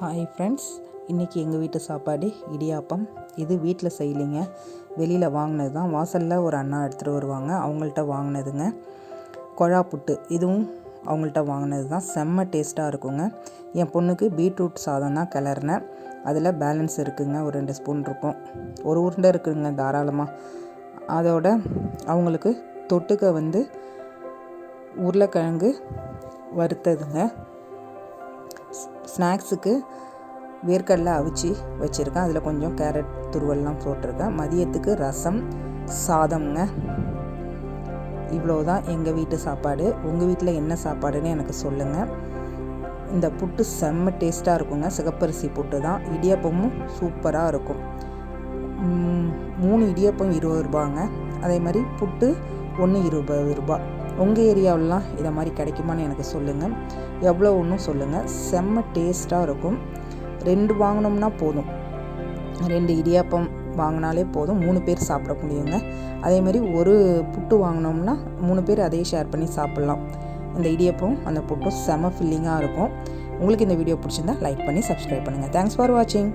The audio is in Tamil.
ஹாய் ஃப்ரெண்ட்ஸ் இன்றைக்கி எங்கள் வீட்டு சாப்பாடு இடியாப்பம். இது வீட்டில் செய்யலைங்க. வெளியில் வாங்கினது தான் வாசலில் ஒரு அண்ணா எடுத்துகிட்டு வருவாங்க. அவங்கள்ட்ட வாங்கினதுங்க. கொழா புட்டு இதுவும் அவங்கள்ட்ட வாங்கினது தான் செம்ம டேஸ்ட்டாக இருக்குங்க. என் பொண்ணுக்கு பீட்ரூட் சாதம் தான் கிளறினேன் அதில் பேலன்ஸ் இருக்குங்க. ஒரு ரெண்டு ஸ்பூன் இருக்கும். ஒரு உருண்டை இருக்குதுங்க தாராளமாக அதோட அவங்களுக்கு தொட்டுக்க வந்து உருளைக்கிழங்கு வறுத்ததுங்க. ஸ்நாக்ஸுக்கு வேர்க்கடலை அவிச்சு வச்சுருக்கேன். அதில் கொஞ்சம் கேரட் துருவல்லாம் போட்டிருக்கேன். மதியத்துக்கு ரசம் சாதம்ங்க. இவ்வளோ தான் எங்கள் வீட்டு சாப்பாடு. உங்கள் வீட்டில் என்ன சாப்பாடுன்னு எனக்கு சொல்லுங்கள் இந்த புட்டு செம்ம டேஸ்ட்டாக இருக்குங்க. சிகப்பரிசி புட்டு தான். இடியப்பமும் சூப்பராக இருக்கும். மூணு இடியப்பம் இருபது ரூபாங்க. அதே மாதிரி புட்டு ஒன்று இருபது ரூபா. உங்கள் ஏரியாவிலலாம் இதை மாதிரி கிடைக்குமான்னு எனக்கு சொல்லுங்கள் எவ்வளோ ஒன்றும் சொல்லுங்கள் செம்ம டேஸ்ட்டாக இருக்கும். ரெண்டு வாங்கினோம்னா போதும். ரெண்டு இடியாப்பம் வாங்கினாலே போதும். மூணு பேர் சாப்பிட முடியுங்க. அதேமாதிரி ஒரு புட்டு வாங்கினோம்னா மூணு பேர் அதே ஷேர் பண்ணி சாப்பிட்லாம். இந்த இடியப்பம் அந்த புட்டும் செம ஃபில்லிங்காக இருக்கும். உங்களுக்கு இந்த வீடியோ பிடிச்சிருந்தா லைக் பண்ணி சப்ஸ்கிரைப் பண்ணுங்கள் தேங்க்ஸ் ஃபார் வாட்சிங்